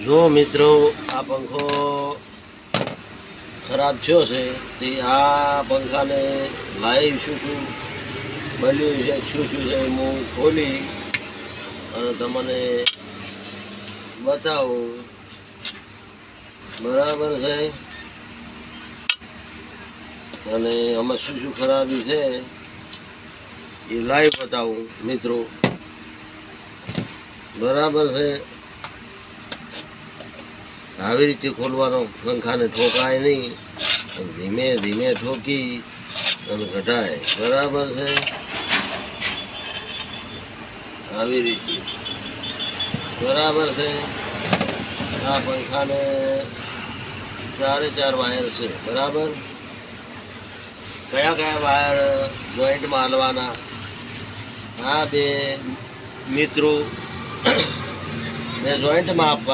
જો મિત્રો, આ પંખો ખરાબ થયો છે, તે આ પંખાને લાઈવ શું શું બન્યું છે, શું શું છે, હું ખોલી અને તમને બતાવું. બરાબર છે? અને આમાં શું શું ખરાબી છે, એ લાઈવ બતાવું, મિત્રો. બરાબર છે? આવી રીતે ખોલવાનો પંખાને ઠોકાય નહીં. ધીમે ધીમે ઠોકી અને ઘટાય બરાબર છે? આવી રીતે. બરાબર છે? આ પંખાને ચારે ચાર વાયર છે. બરાબર? કયા કયા વાયર જોઈન્ટમાં હાલવાના? આ બે મિત્રો ને જોઈન્ટમાં આપવા